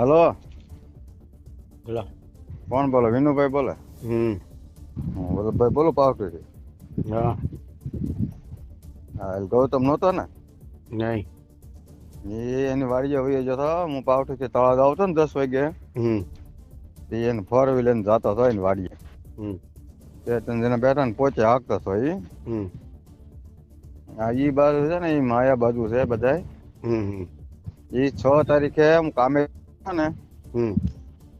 Hello. બોલો. કોણ બોલો? વિનુભાઈ બોલે? હમ. હું વલ્લભભાઈ બોલો પાવઠી હા. હા ગૌતમ નહોતો ને? નહીં. એ એની વાડીએ હોઈએ જતો હું પાવઠીથી તળાવ આવતો ને દસ વાગે હમ. એ એને ફોર વ્હીલર ને જતો હતો એની વાડીએ. હમ. બે ત્રણ જણા બેઠા ને પોચે હાકતો હતો એ હમ. આ એ બાજુ છે ને એ માયા બાજુ છે બધાય. હમ હમ. એ છ તારીખે હું કામે ગયો ને?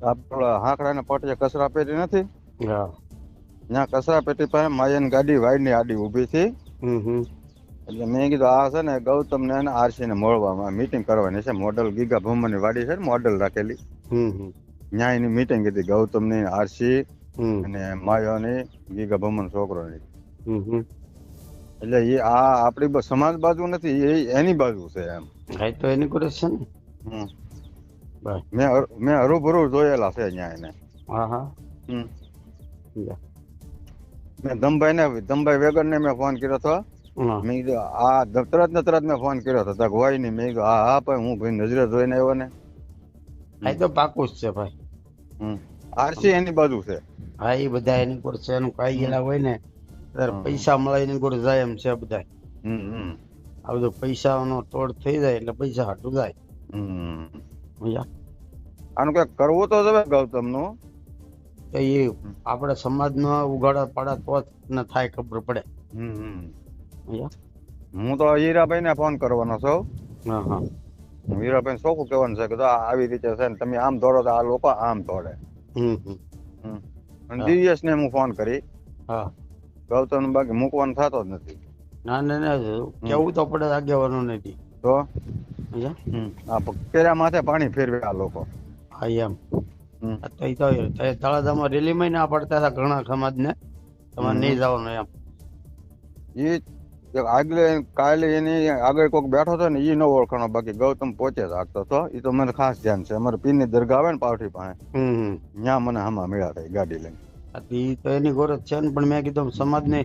આપણા હાંકડા ને પટે કચરા પેટી નથી? ત્યાં કચરા પેટી પાસે માયન ગાડી વાઈડની આડી ઊભી હતી. એટલે મેં કીધું આ છે ને ગૌતમ ને આરસી ને મળવામાં મીટિંગ કરવાની છે. મોડલ ગીગા ભૂમની વાડી છે ને મોડલ રાખેલી. હમની ત્યાં એની મીટિંગ હતી ગૌતમની આરસી અને અને માયાની ગીગા ભમન છોકરોની હમ હમ. એટલે એ આ આપણી સમાજ બાજુ નથી એ એની બાજુ છે એમ. તો એની કરે છે ને. મેં મેં હરુભરું જોયેલા છે અહીંયા એને. હા હા. મેં ધમભાઈ ને ધમભાઈ વેગર ને મેં ફોન કર્યો હતો. મેં કીધું આ તરત ને તરત મેં ફોન કર્યો હતો. તક હોય નહીં. મેં કીધું હા હા ભાઈ હું ભાઈ નજરે જોઈને આવ્યો ને. આ તો પાકું જ છે ભાઈ. હમ. આરસી એની બાજુ છે. હા એ બધા એની કોર છે એનું કાઈ ગયેલા હોય ને ત્યારે પૈસા મળે એની ગોળ જાય એમ છે બધા આ બધું પૈસાનો તોડ થઈ જાય એટલે પૈસા હટું જાય? આનું કઈ કરવું તો છે ગૌતમનું તો એ આપણે સમાજનો ઉઘાડા પાડા તો ને થાય ખબર પડે. હું તો હીરાભાઈ ને ફોન કરવાનો છું. હા હા. હીરાભાઈ શું કહેવાનું છે કે આ આવી રીતે છે ને તમે આમ દોડો તો આ લોકો આમ દોડે હમ હમ. અને. દિવ્યેશ ને હું ફોન કરી. હા. ગૌતમ બાકી મૂકવાનું થતો જ નથી. ના ના ના કેવું તો પડે આગેવાનો નથી. તો? સમજ્યા? આ કેરા માથે પાણી ફેરવે આ લોકો. હા એમ. હમ. આ તો ઈ તો તે તળાજામાં રેલીમાં ના પડતા હતા ઘણા સમાજને. તમારે હમ. નહીં જવાનું એમ. ઈ એક આગલે કાલે એની આગળ કોક બેઠો હતો ને ઈ ન ઓળખાણો બાકી ગૌતમ પોચે જ આગતો હતો. ઈ તો મને ખાસ ધ્યાન છે. અમારે પીરની દરગાહ આવે ને પાવઠી પાસે. હમ હમ. ત્યાં મને આમાં મળ્યા હતા ઈ ગાડી લઈને. આ તો ઈ તો એની ગોરજ છે ને પણ મેં કીધું સમાજને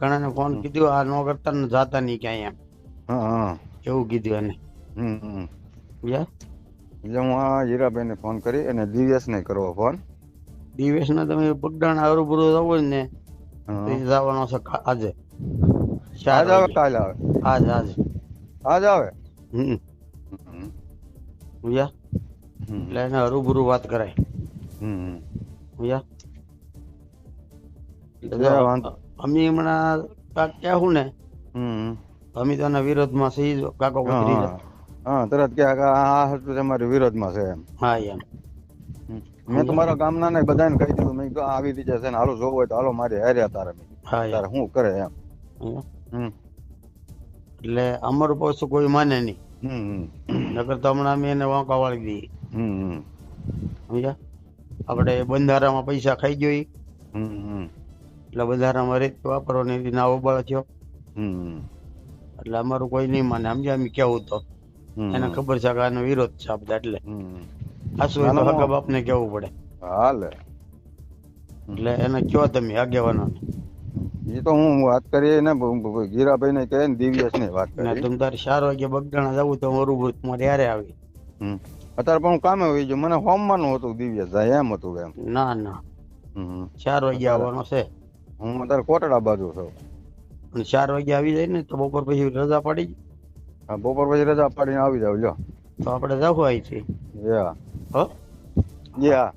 ઘણાને ફોન કીધું આ ન કરતા ને જાતા નહીં ક્યાંય એમ. હા હા. એવું કીધું એને. હમ સમજ્યા? એટલે હું આ ફોન કરી અને દિવ્યેશને કરવો ફોન દિવસના તમે પગડાણા હરુભરું થવો હોય ને તો જવાનો છે આજે. આજ આવે કાલ આવે? આજ આજ. આજ આવે? હમ. યા? એટલે એને હરુભરું વાત કરાય. હમ. વાંધો. અમે હમણાં કાંક કહેવું ને હમ. અમે તો એના વિરોધમાં સહી કાકો ઉતરી હા. તરત કે આ હતું તમારી વિરોધમાં છે એમ હા એમ મેં તો મારા ગામના ને બધાને કહી દીધું મેં કીધું આવી રીતે છે ને હાલો જોવું હોય તો હાલો મારી હેર્યા તારે તારે શું કરે એમ એટલે અમારું પાછું કોઈ માને નહીં. નકર તો હમણાં અમે એને વાંકા વાળી દઈએ હમ. સમજ્યા આપણે બંધારામાં પૈસા ખાઈ ગયો ઈ, હમ. હમ. એટલે બંધારામાં રીત વાપરવાની ના ઉબાળ થયો હમ. એટલે અમારું કોઈ નહીં માને સમજ્યા અમે કેવું તો. એને ખબર છે કે આનો વિરોધ છે આપણે એટલે. આસુ હગા બાપને કેવું પડે? હાલે. એટલે એને કયો તમે આગેવાનો? એ તો હું વાત કરી ને ગીરાભાઈ ને કહે ને દિવ્યેશની વાત કરી તમે તારે ચાર વાગે બગડાણા જવું તો બરોબર તમારે યારે આવી. અત્યારે પણ હું કામે હોય છે મને હોમવાનું હતું દિવ્યેશ એમ હતું એમ. ના ના. ચાર વાગે આવવાનો છે. હું અત્યારે કોટડા બાજુ છું. ચાર વાગે આવી જાય ને તો બપોર પછી રજા પડી જાય. હા, બપોર પછી રજા પાડીને આવી જાવ જો તો આપણે જવું અહીંથી યા. હો? યા.